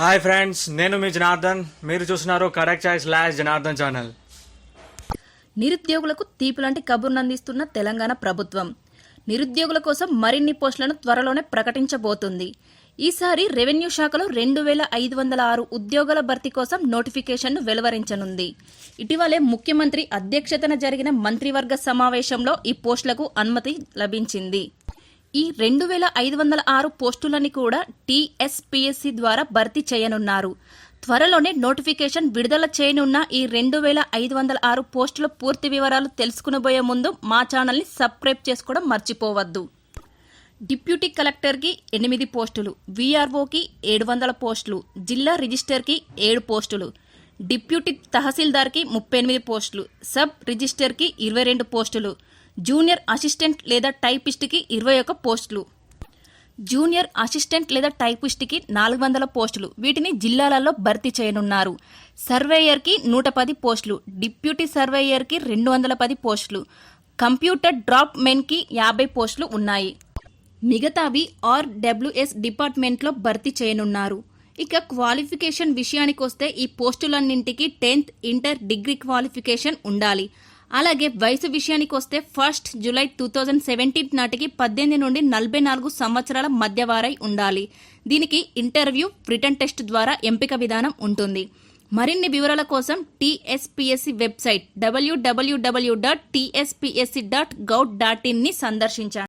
Hi friends నేను మీ జనార్దన్. మీరు చూస్తున్నారు కరెక్ట్ చాయిస్ లాస్ జనార్దన్ ఛానల్ నిరుద్యోగులకు తీపులాంటి కబుర్ను అందిస్తున్న తెలంగాణ ప్రభుత్వం. నిరుద్యోగుల కోసం మరిన్ని పోస్టులను త్వరలోనే ప్రకటించబోతుంది. ఈసారి రెవెన్యూ శాఖలో రెండు వేల ఐదు వందల ఆరు ఉద్యోగాల భర్తీ కోసం నోటిఫికేషన్ను వెలువరించనుంది. ఇటీవలే ముఖ్యమంత్రి అధ్యక్షతన జరిగిన మంత్రివర్గ సమావేశంలో ఈ పోస్టులకు అనుమతి లభించింది. ఈ రెండు వేల ఐదు వందల ఆరు పోస్టులని కూడా టీఎస్పీఎస్సీ ద్వారా భర్తీ చేయనున్నారు. త్వరలోనే నోటిఫికేషన్ విడుదల చేయనున్న ఈ రెండు వేల ఐదు వందల ఆరు పోస్టుల పూర్తి వివరాలు తెలుసుకునబోయే ముందు మా ఛానల్ని సబ్స్క్రైబ్ చేసుకోవడం మర్చిపోవద్దు. డిప్యూటీ కలెక్టర్కి ఎనిమిది పోస్టులు వీఆర్ఓకి ఏడు వందల పోస్టులు జిల్లా రిజిస్టర్కి ఏడు పోస్టులు డిప్యూటీ తహసీల్దార్కి ముప్పై ఎనిమిది పోస్టులు సబ్ రిజిస్టర్కి ఇరవై రెండు పోస్టులు జూనియర్ అసిస్టెంట్ లేదా టైపిస్ట్కి ఇరవై ఒక పోస్టులు. జూనియర్ అసిస్టెంట్ లేదా టైపిస్ట్కి నాలుగు వందల పోస్టులు. వీటిని జిల్లాలలో భర్తీ చేయనున్నారు. సర్వేయర్కి నూట పది పోస్టులు. డిప్యూటీ సర్వేయర్కి రెండు వందల పది పోస్టులు. కంప్యూటర్ డ్రాప్ మెన్కి యాభై పోస్టులు ఉన్నాయి. మిగతావి ఆర్డబ్ల్యూఎస్ డిపార్ట్మెంట్లో భర్తీ చేయనున్నారు. ఇక క్వాలిఫికేషన్ విషయానికి వస్తే ఈ పోస్టులన్నింటికి టెన్త్ ఇంటర్ డిగ్రీ క్వాలిఫికేషన్ ఉండాలి. అలాగే వయసు విషయానికి వస్తే first July two thousand seventeen నాటికి పద్దెనిమిది నుండి నలభై నాలుగు సంవత్సరాల మధ్యవారై ఉండాలి. దీనికి ఇంటర్వ్యూ రిటర్న్ టెస్ట్ ద్వారా ఎంపిక విధానం ఉంటుంది. మరిన్ని వివరాల కోసం TSPSC website W W W dot TSPSC dot gov dot in సందర్శించండి.